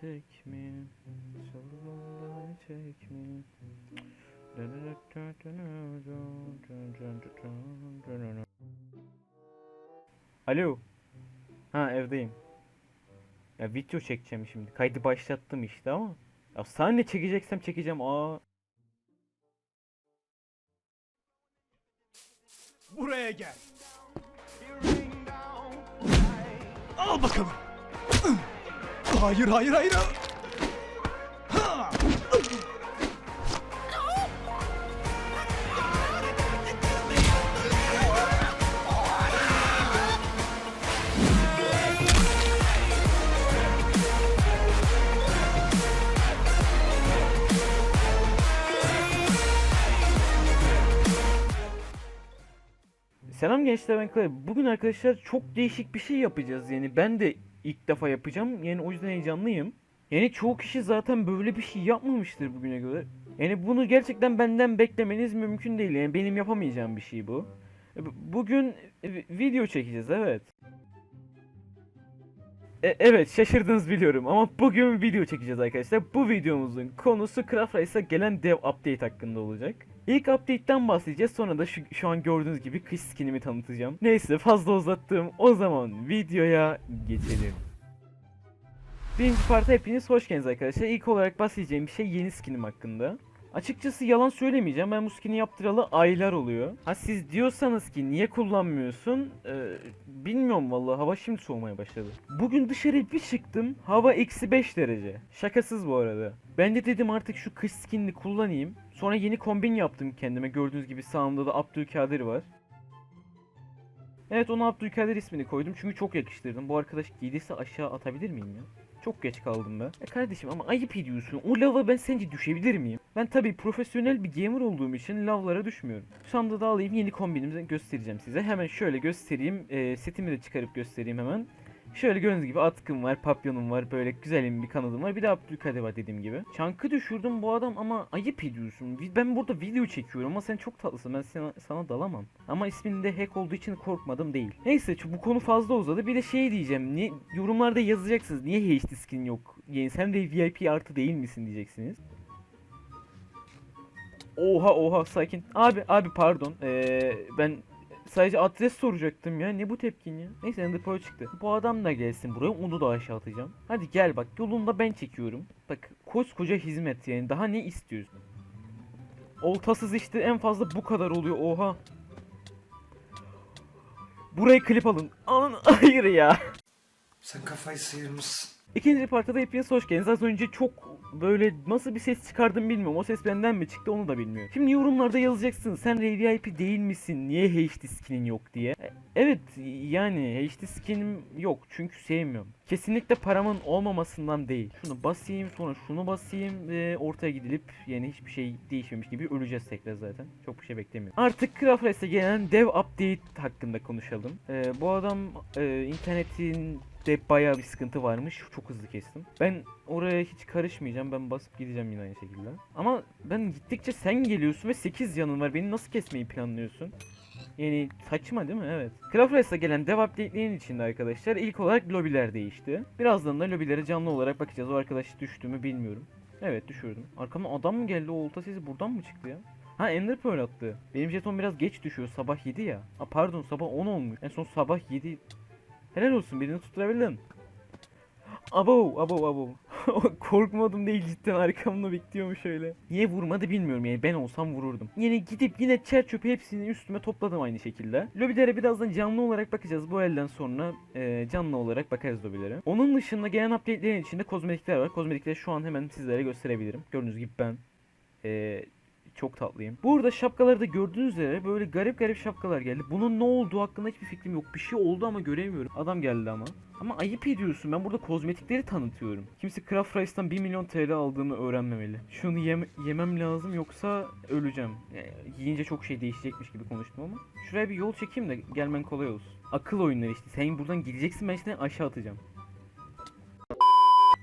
tek mi? Solunda tek mi? Alo. Ha evdeyim. Ya video çekeceğim şimdi. Kaydı başlattım işte ama. Ya sahne çekeceksem çekeceğim. Aa. Buraya gel. Al bakalım. Hayır hayır hayır. Ha! Selam gençler ben. Bugün arkadaşlar çok değişik bir şey yapacağız. Yani ben de ilk defa yapacağım. Yani o yüzden heyecanlıyım. Yani çoğu kişi zaten böyle bir şey yapmamıştır bugüne kadar. Yani bunu gerçekten benden beklemeniz mümkün değil. Yani benim yapamayacağım bir şey bu. E, bu- Bugün e, video çekeceğiz evet. E, evet şaşırdınız biliyorum ama bugün video çekeceğiz arkadaşlar. Bu videomuzun konusu Craft Race'a gelen dev update hakkında olacak. İlk update'ten bahsedeceğiz sonra da şu, şu an gördüğünüz gibi kış skinimi tanıtacağım. Neyse fazla uzattım o zaman videoya geçelim. Birinci parta hepiniz hoş geldiniz arkadaşlar. İlk olarak bahsedeceğim bir şey yeni skinim hakkında. Açıkçası yalan söylemeyeceğim. Ben bu skin'i yaptıralı aylar oluyor. Ha siz diyorsanız ki niye kullanmıyorsun? Ee, bilmiyorum vallahi hava şimdi soğumaya başladı. Bugün dışarı bir çıktım. Hava eksi 5 derece. Şakasız bu arada. Ben de dedim artık şu kış skinini kullanayım. Sonra yeni kombin yaptım kendime. Gördüğünüz gibi sağımda da Abdülkadir var. Evet ona Abdülkadir ismini koydum çünkü çok yakıştırdım. Bu arkadaş giydiyse aşağı atabilir miyim ya? Çok geç kaldım ben. Ya kardeşim ama ayıp ediyorsun. O lava ben sence düşebilir miyim? Ben tabii profesyonel bir gamer olduğum için lavlara düşmüyorum. Şu anda da alayım yeni kombinimi göstereceğim size. Hemen şöyle göstereyim. Ee, setimi de çıkarıp göstereyim hemen. Şöyle gördüğünüz gibi atkım var, papyonum var, böyle güzelim bir kanadım var. Bir de Abdülkadir dediğim gibi. Çankı düşürdüm bu adam ama ayıp ediyorsun. Ben burada video çekiyorum ama sen çok tatlısın. Ben sana, sana dalamam. Ama isminde hack olduğu için korkmadım değil. Neyse bu konu fazla uzadı. Bir de şey diyeceğim. Ni, yorumlarda yazacaksınız. Niye HD skin yok? Yani sen de VIP artı değil misin diyeceksiniz. Oha oha sakin. Abi abi pardon. Ee, ben sadece adres soracaktım ya. Ne bu tepkin ya? Neyse Ender Pearl çıktı. Bu adam da gelsin buraya. Onu da aşağı atacağım. Hadi gel bak. Yolunda ben çekiyorum. Bak koskoca hizmet yani. Daha ne istiyorsun? Oltasız işte en fazla bu kadar oluyor. Oha. Buraya klip alın. Alın. Hayır ya. Sen kafayı sıyırmışsın. İkinci partta da hepiniz hoş geldiniz. Az önce çok böyle nasıl bir ses çıkardım bilmiyorum. O ses benden mi çıktı onu da bilmiyorum. Şimdi yorumlarda yazacaksın. Sen VIP değil misin? Niye HD skinin yok diye. E, Evet yani HD skinim yok. Çünkü sevmiyorum. Kesinlikle paramın olmamasından değil. Şunu basayım sonra şunu basayım ve ortaya gidilip yani hiçbir şey değişmemiş gibi öleceğiz tekrar zaten. Çok bir şey beklemiyorum. Artık Craft gelen dev update hakkında konuşalım. Ee, bu adam e, internetin de bayağı bir sıkıntı varmış. Çok hızlı kestim. Ben oraya hiç karışmayacağım. Ben basıp gideceğim yine aynı şekilde. Ama ben gittikçe sen geliyorsun ve 8 yanın var. Beni nasıl kesmeyi planlıyorsun? Yani saçma değil mi? Evet. Craft Race'a gelen dev update'lerin içinde arkadaşlar ilk olarak lobiler değişti. Birazdan da lobilere canlı olarak bakacağız. O arkadaş düştü mü bilmiyorum. Evet düşürdüm. Arkamdan adam mı geldi? O olta sesi buradan mı çıktı ya? Ha Ender Pearl attı. Benim jeton biraz geç düşüyor. Sabah 7 ya. Ha pardon sabah 10 olmuş. En son sabah 7. Helal olsun birini tutturabildim. Abo abo abo. Korkmadım değil cidden arkamda bekliyormuş öyle. Niye vurmadı bilmiyorum yani ben olsam vururdum. Yine gidip yine çer çöpü hepsini üstüme topladım aynı şekilde. Lobilere birazdan canlı olarak bakacağız bu elden sonra e, canlı olarak bakarız lobilere. Onun dışında gelen update'lerin içinde kozmetikler var. Kozmetikleri şu an hemen sizlere gösterebilirim. Gördüğünüz gibi ben e, çok tatlıyım. Burada şapkaları da gördüğünüz üzere böyle garip garip şapkalar geldi. Bunun ne olduğu hakkında hiçbir fikrim yok. Bir şey oldu ama göremiyorum. Adam geldi ama. Ama ayıp ediyorsun. Ben burada kozmetikleri tanıtıyorum. Kimse Craft Rice'tan 1 milyon TL aldığımı öğrenmemeli. Şunu yem- yemem lazım yoksa öleceğim. Yani yiyince çok şey değişecekmiş gibi konuştum ama. Şuraya bir yol çekeyim de gelmen kolay olsun. Akıl oyunları işte. Sen buradan gideceksin ben seni aşağı atacağım.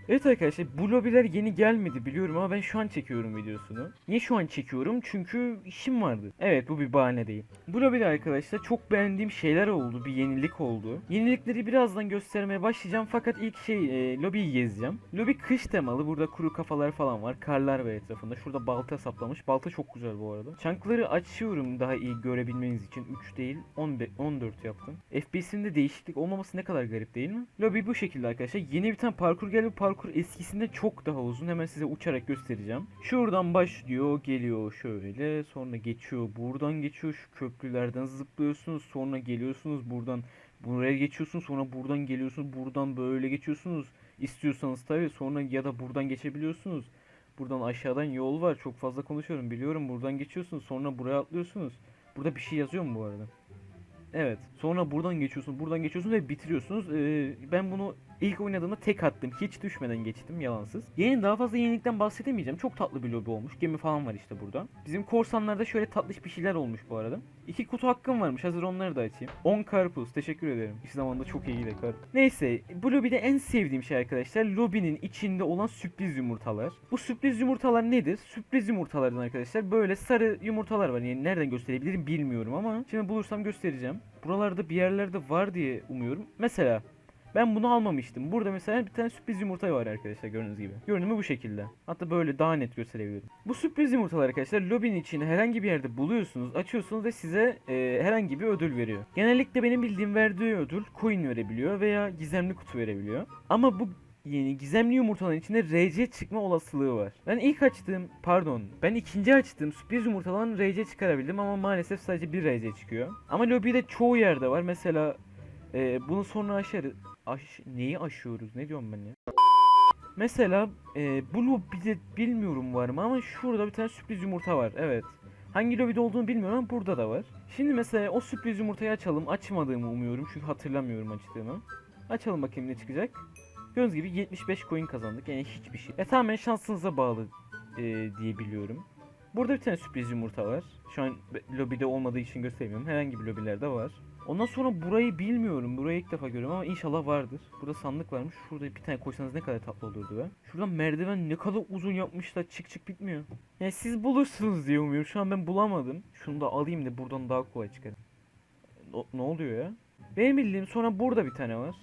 Evet arkadaşlar bu lobiler yeni gelmedi biliyorum ama ben şu an çekiyorum videosunu. Niye şu an çekiyorum? Çünkü işim vardı. Evet bu bir bahane değil. Bu lobide arkadaşlar çok beğendiğim şeyler oldu. Bir yenilik oldu. Yenilikleri birazdan göstermeye başlayacağım fakat ilk şey e, lobiyi gezeceğim. Lobi kış temalı. Burada kuru kafalar falan var. Karlar var etrafında. Şurada balta saplamış. Balta çok güzel bu arada. Çankları açıyorum daha iyi görebilmeniz için. 3 değil 15, 14 yaptım. FPS'inde değişiklik olmaması ne kadar garip değil mi? Lobi bu şekilde arkadaşlar. Yeni bir tane parkur geldi. Bu parkur eskisinden çok daha uzun. Hemen size uçarak göstereceğim. Şuradan başlıyor, geliyor şöyle. Sonra geçiyor. Buradan geçiyor. Şu köprülerden zıplıyorsunuz. Sonra geliyorsunuz buradan buraya geçiyorsunuz. Sonra buradan geliyorsunuz. Buradan böyle geçiyorsunuz. İstiyorsanız tabii sonra ya da buradan geçebiliyorsunuz. Buradan aşağıdan yol var. Çok fazla konuşuyorum biliyorum. Buradan geçiyorsunuz. Sonra buraya atlıyorsunuz. Burada bir şey yazıyor mu bu arada? Evet. Sonra buradan geçiyorsunuz, buradan geçiyorsunuz ve bitiriyorsunuz. Ee, ben bunu ilk oynadığımda tek attım. Hiç düşmeden geçtim yalansız. Yeni daha fazla yenilikten bahsedemeyeceğim. Çok tatlı bir lobi olmuş. Gemi falan var işte burada. Bizim korsanlarda şöyle tatlış bir şeyler olmuş bu arada. İki kutu hakkım varmış. Hazır onları da açayım. 10 karpuz. Teşekkür ederim. İş zamanında çok iyi de karpuz. Neyse. Bu lobide en sevdiğim şey arkadaşlar. Lobinin içinde olan sürpriz yumurtalar. Bu sürpriz yumurtalar nedir? Sürpriz yumurtalardan arkadaşlar böyle sarı yumurtalar var. Yani nereden gösterebilirim bilmiyorum ama şimdi bulursam göstereceğim. Buralarda bir yerlerde var diye umuyorum. Mesela ben bunu almamıştım. Burada mesela bir tane sürpriz yumurta var arkadaşlar gördüğünüz gibi. Görünümü bu şekilde. Hatta böyle daha net gösterebilirim. Bu sürpriz yumurtalar arkadaşlar lobinin içine herhangi bir yerde buluyorsunuz, açıyorsunuz ve size e, herhangi bir ödül veriyor. Genellikle benim bildiğim verdiği ödül coin verebiliyor veya gizemli kutu verebiliyor. Ama bu yeni gizemli yumurtaların içinde RC çıkma olasılığı var. Ben ilk açtığım, pardon, ben ikinci açtığım sürpriz yumurtadan RC çıkarabildim ama maalesef sadece bir RC çıkıyor. Ama lobide çoğu yerde var. Mesela e, bunu sonra aşarız. Aş, neyi aşıyoruz? Ne diyorum ben ya? Mesela e, bu lobide bilmiyorum var mı ama şurada bir tane sürpriz yumurta var. Evet. Hangi lobide olduğunu bilmiyorum ama burada da var. Şimdi mesela o sürpriz yumurtayı açalım. Açmadığımı umuyorum çünkü hatırlamıyorum açtığımı. Açalım bakayım ne çıkacak. Gördüğünüz gibi 75 coin kazandık. Yani hiçbir şey. E tamamen şansınıza bağlı e, diye. Burada bir tane sürpriz yumurta var. Şu an lobide olmadığı için göstermiyorum. Herhangi bir lobilerde var. Ondan sonra burayı bilmiyorum. Burayı ilk defa görüyorum ama inşallah vardır. Burada sandık varmış. Şurada bir tane koysanız ne kadar tatlı olurdu be. Şuradan merdiven ne kadar uzun yapmışlar. Çık çık bitmiyor. Yani siz bulursunuz diye umuyorum. Şu an ben bulamadım. Şunu da alayım da buradan daha kolay çıkarım. O- ne oluyor ya? Benim bildiğim sonra burada bir tane var.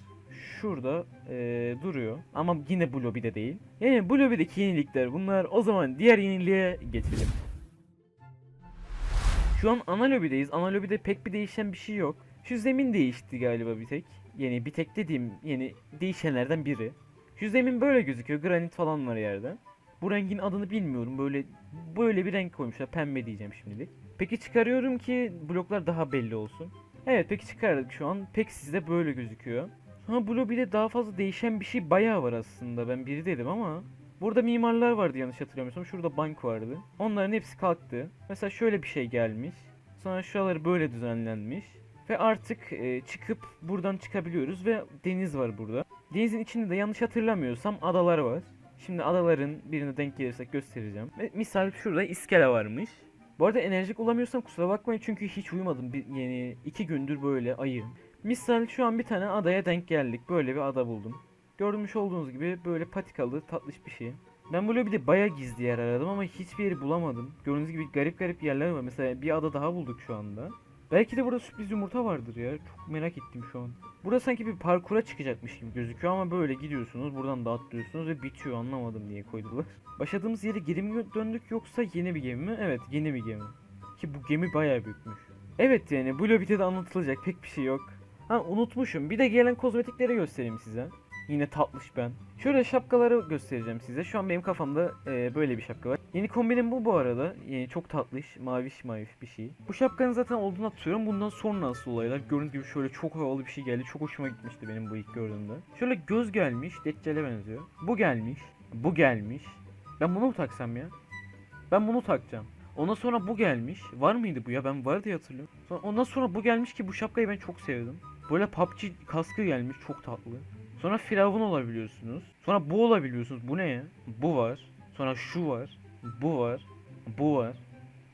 Şurada eee, duruyor. Ama yine bu lobide değil. Yani bu lobideki yenilikler bunlar. O zaman diğer yeniliğe geçelim. Şu an ana lobideyiz. Ana lobide pek bir değişen bir şey yok. Şu zemin değişti galiba bir tek. Yeni bir tek dediğim yeni değişenlerden biri. Şu zemin böyle gözüküyor. Granit falan var yerde. Bu rengin adını bilmiyorum. Böyle böyle bir renk koymuşlar. Pembe diyeceğim şimdilik. Peki çıkarıyorum ki bloklar daha belli olsun. Evet peki çıkardık şu an. Pek sizde böyle gözüküyor. Ha bu lobide daha fazla değişen bir şey bayağı var aslında. Ben biri dedim ama. Burada mimarlar vardı yanlış hatırlamıyorsam. Şurada bank vardı. Onların hepsi kalktı. Mesela şöyle bir şey gelmiş. Sonra şuraları böyle düzenlenmiş. Ve artık e, çıkıp buradan çıkabiliyoruz ve deniz var burada. Denizin içinde de yanlış hatırlamıyorsam adalar var. Şimdi adaların birine denk gelirsek göstereceğim. Ve misal şurada iskele varmış. Bu arada enerjik olamıyorsam kusura bakmayın çünkü hiç uyumadım. Bir, yani iki gündür böyle ayım. Misal şu an bir tane adaya denk geldik. Böyle bir ada buldum. Görmüş olduğunuz gibi böyle patikalı tatlış bir şey. Ben bu lobide baya gizli yer aradım ama hiçbir yeri bulamadım. Gördüğünüz gibi garip garip yerler var. Mesela bir ada daha bulduk şu anda. Belki de burada sürpriz yumurta vardır ya. Çok merak ettim şu an. Burada sanki bir parkura çıkacakmış gibi gözüküyor ama böyle gidiyorsunuz. Buradan da atlıyorsunuz ve bitiyor anlamadım diye koydular. Başladığımız yere geri mi döndük yoksa yeni bir gemi mi? Evet yeni bir gemi. Ki bu gemi bayağı büyükmüş. Evet yani bu lobide de anlatılacak pek bir şey yok. Ha unutmuşum. Bir de gelen kozmetikleri göstereyim size. Yine tatlış ben. Şöyle şapkaları göstereceğim size. Şu an benim kafamda e, böyle bir şapka var. Yeni kombinim bu bu arada. Yani çok tatlış. Maviş maviş bir şey. Bu şapkanın zaten olduğunu atıyorum. Bundan sonra nasıl olaylar. Gördüğünüz gibi şöyle çok havalı bir şey geldi. Çok hoşuma gitmişti benim bu ilk gördüğümde. Şöyle göz gelmiş. Deccale benziyor. Bu gelmiş. Bu gelmiş. Ben bunu mu taksam ya? Ben bunu takacağım. Ondan sonra bu gelmiş. Var mıydı bu ya? Ben var diye hatırlıyorum. Sonra ondan sonra bu gelmiş ki bu şapkayı ben çok sevdim. Böyle PUBG kaskı gelmiş. Çok tatlı. Sonra firavun olabiliyorsunuz. Sonra bu olabiliyorsunuz. Bu ne ya? Bu var. Sonra şu var. Bu var. Bu var.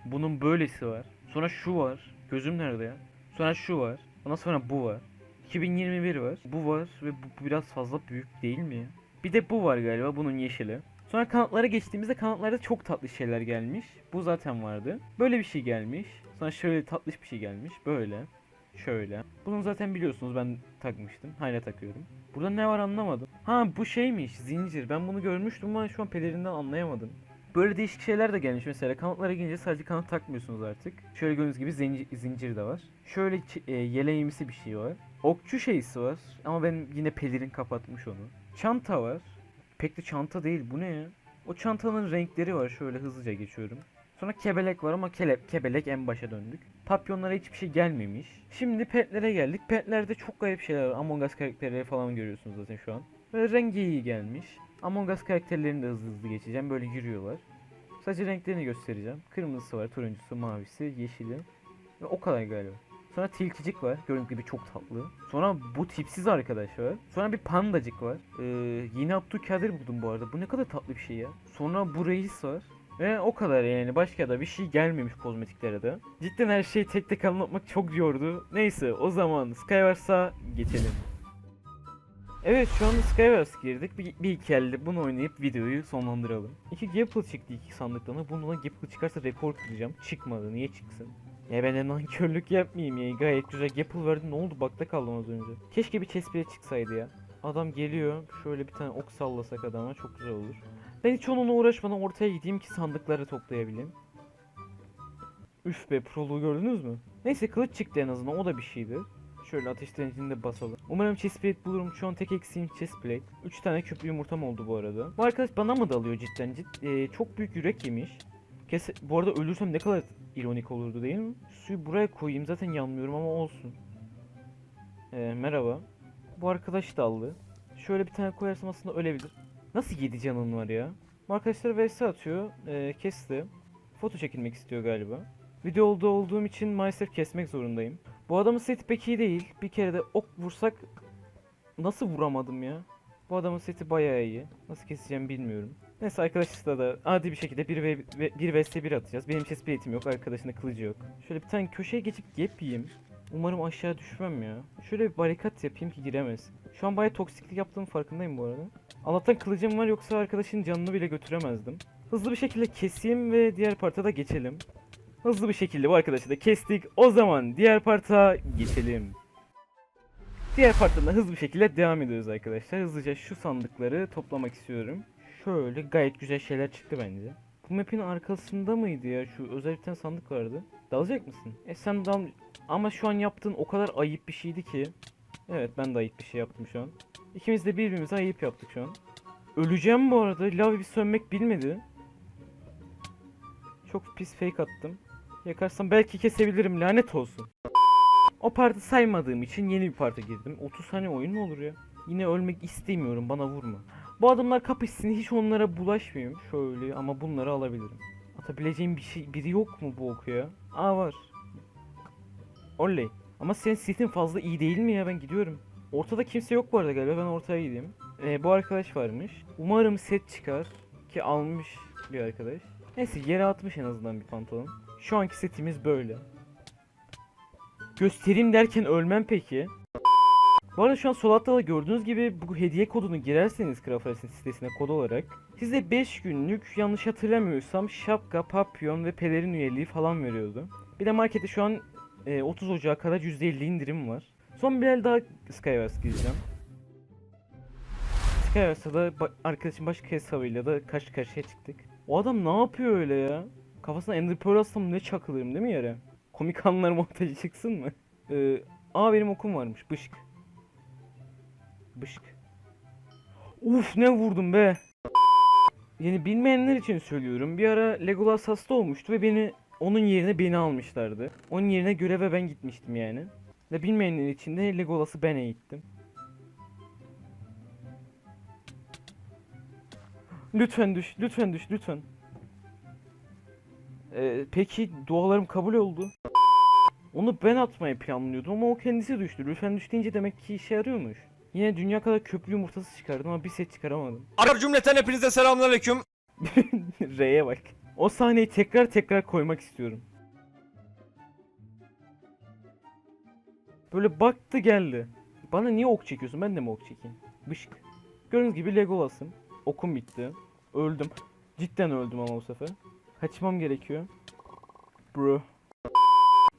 Bunun böylesi var. Sonra şu var. Gözüm nerede ya? Sonra şu var. Ondan sonra bu var. 2021 var. Bu var ve bu, biraz fazla büyük değil mi? Bir de bu var galiba bunun yeşili. Sonra kanatlara geçtiğimizde kanatlarda çok tatlı şeyler gelmiş. Bu zaten vardı. Böyle bir şey gelmiş. Sonra şöyle tatlış bir şey gelmiş. Böyle. Şöyle. Bunu zaten biliyorsunuz ben takmıştım. Hala takıyorum. Burada ne var anlamadım. Ha bu şeymiş zincir. Ben bunu görmüştüm ama şu an pelerinden anlayamadım. Böyle değişik şeyler de gelmiş mesela kanatlara gelince sadece kanat takmıyorsunuz artık. Şöyle gördüğünüz gibi zincir, zincir de var. Şöyle e, yeleğimsi bir şey var. Okçu şeysi var ama ben yine pelerin kapatmış onu. Çanta var. Pek de çanta değil bu ne ya? O çantanın renkleri var şöyle hızlıca geçiyorum. Sonra kebelek var ama kele, kebelek en başa döndük. Papyonlara hiçbir şey gelmemiş. Şimdi petlere geldik. Petlerde çok garip şeyler var. Among Us karakterleri falan görüyorsunuz zaten şu an. Böyle rengi iyi gelmiş. Among Us karakterlerini de hızlı hızlı geçeceğim. Böyle yürüyorlar. Sadece renklerini göstereceğim. Kırmızısı var, turuncusu, mavisi, yeşili. Ve o kadar galiba. Sonra tilkicik var. Gördüğünüz gibi çok tatlı. Sonra bu tipsiz arkadaş var. Sonra bir pandacık var. Ee, yeni Abdülkadir buldum bu arada. Bu ne kadar tatlı bir şey ya. Sonra bu reis var. Ve o kadar yani başka da bir şey gelmemiş kozmetiklere de. Cidden her şeyi tek tek anlatmak çok yordu. Neyse o zaman Skywars'a geçelim. Evet şu anda Skywars girdik. Bir, bir iki elde bunu oynayıp videoyu sonlandıralım. İki Gapple çıktı iki sandıktan. Bundan Gapple çıkarsa rekor kıracağım. Çıkmadı niye çıksın? Ya ben de nankörlük yapmayayım ya. Gayet güzel Gapple verdi. Ne oldu? Bakta kaldım az önce. Keşke bir chest plate çıksaydı ya. Adam geliyor. Şöyle bir tane ok sallasak adama çok güzel olur. Ben hiç onunla uğraşmadan ortaya gideyim ki sandıkları toplayabileyim. Üf be proluğu gördünüz mü? Neyse kılıç çıktı en azından o da bir şeydi. Şöyle ateşlenicini de basalım. Umarım chest plate bulurum. Şu an tek eksiğim chest plate. 3 tane köprü yumurtam oldu bu arada. Bu arkadaş bana mı dalıyor cidden? Cid Ee, çok büyük yürek yemiş. Kes bu arada ölürsem ne kadar ironik olurdu değil mi? Suyu buraya koyayım zaten yanmıyorum ama olsun. Ee, merhaba. Bu arkadaş daldı. Şöyle bir tane koyarsam aslında ölebilir. Nasıl 7 canın var ya? Bu arkadaşlar vs atıyor. Ee, kesti. Foto çekilmek istiyor galiba. Videoda olduğum için maalesef kesmek zorundayım. Bu adamın seti pek iyi değil. Bir kere de ok vursak nasıl vuramadım ya? Bu adamın seti bayağı iyi. Nasıl keseceğim bilmiyorum. Neyse arkadaşlar da adi bir şekilde 1 ve 1 vs 1 atacağız. Benim chest yok, arkadaşın da kılıcı yok. Şöyle bir tane köşeye geçip gap yiyeyim. Umarım aşağı düşmem ya. Şöyle bir barikat yapayım ki giremez. Şu an bayağı toksiklik yaptığım farkındayım bu arada. Allah'tan kılıcım var yoksa arkadaşın canını bile götüremezdim. Hızlı bir şekilde keseyim ve diğer parta da geçelim. Hızlı bir şekilde bu arkadaşı da kestik. O zaman diğer parta geçelim. Diğer parttan da hızlı bir şekilde devam ediyoruz arkadaşlar. Hızlıca şu sandıkları toplamak istiyorum. Şöyle gayet güzel şeyler çıktı bence. Bu map'in arkasında mıydı ya? Şu özel bir tane sandık vardı. Dalacak mısın? E sen dal... Ama şu an yaptığın o kadar ayıp bir şeydi ki. Evet ben de ayıp bir şey yaptım şu an. İkimiz de birbirimize ayıp yaptık şu an. Öleceğim bu arada. Lav bir sönmek bilmedi. Çok pis fake attım. Yakarsam belki kesebilirim lanet olsun. O partı saymadığım için yeni bir parta girdim. 30 saniye oyun mu olur ya? Yine ölmek istemiyorum bana vurma. Bu adamlar kapışsın hiç onlara bulaşmıyorum. Şöyle ama bunları alabilirim. Atabileceğim bir şey biri yok mu bu oku ya? Aa var. Oley. Ama senin setin fazla iyi değil mi ya ben gidiyorum. Ortada kimse yok bu arada galiba ben ortaya gideyim. Ee, bu arkadaş varmış. Umarım set çıkar. Ki almış bir arkadaş. Neyse yere atmış en azından bir pantolon. Şu anki setimiz böyle. Göstereyim derken ölmem peki. Bu arada şu an sol altta da gördüğünüz gibi bu hediye kodunu girerseniz Craft'ın sitesine kod olarak size 5 günlük yanlış hatırlamıyorsam şapka, papyon ve pelerin üyeliği falan veriyordu. Bir de markette şu an e, 30 Ocağı kadar %50 indirim var. Son bir el daha Skywars gireceğim. Skywars'ta da ba- arkadaşım başka hesabıyla da karşı karşıya çıktık. O adam ne yapıyor öyle ya? Kafasına Ender Pearl atsam ne çakılırım değil mi yere? Komik anlar montajı çıksın mı? Ee, aa benim okum varmış. Bışk. Bışk. Uf ne vurdum be. Yani bilmeyenler için söylüyorum. Bir ara Legolas hasta olmuştu ve beni onun yerine beni almışlardı. Onun yerine göreve ben gitmiştim yani. Ve bilmeyenler için de Legolas'ı ben eğittim. Lütfen düş, lütfen düş, lütfen. Ee, peki dualarım kabul oldu. Onu ben atmayı planlıyordum ama o kendisi düştü. Lütfen düş deyince demek ki işe yarıyormuş. Yine dünya kadar köprü yumurtası çıkardım ama bir set çıkaramadım. Arkadaşlar cümleten hepinize selamünaleyküm. R'ye bak. O sahneyi tekrar tekrar koymak istiyorum. Böyle baktı geldi. Bana niye ok çekiyorsun? Ben de mi ok çekeyim? Bışk. Gördüğünüz gibi Legolas'ım. Okum bitti. Öldüm. Cidden öldüm ama bu sefer. Kaçmam gerekiyor. Bro.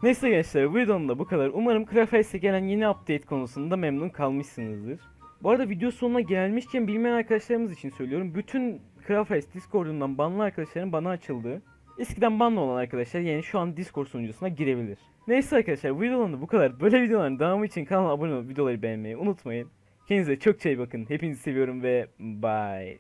Neyse gençler bu videonun da bu kadar. Umarım Crafthace'e gelen yeni update konusunda memnun kalmışsınızdır. Bu arada video sonuna gelmişken bilmeyen arkadaşlarımız için söylüyorum. Bütün Crafthace Discord'undan banlı arkadaşların bana açıldığı. Eskiden banlı olan arkadaşlar yani şu an Discord sunucusuna girebilir. Neyse arkadaşlar bu videonun da bu kadar. Böyle videoların devamı için kanala abone olup videoları beğenmeyi unutmayın. Kendinize çok iyi bakın. Hepinizi seviyorum ve bye.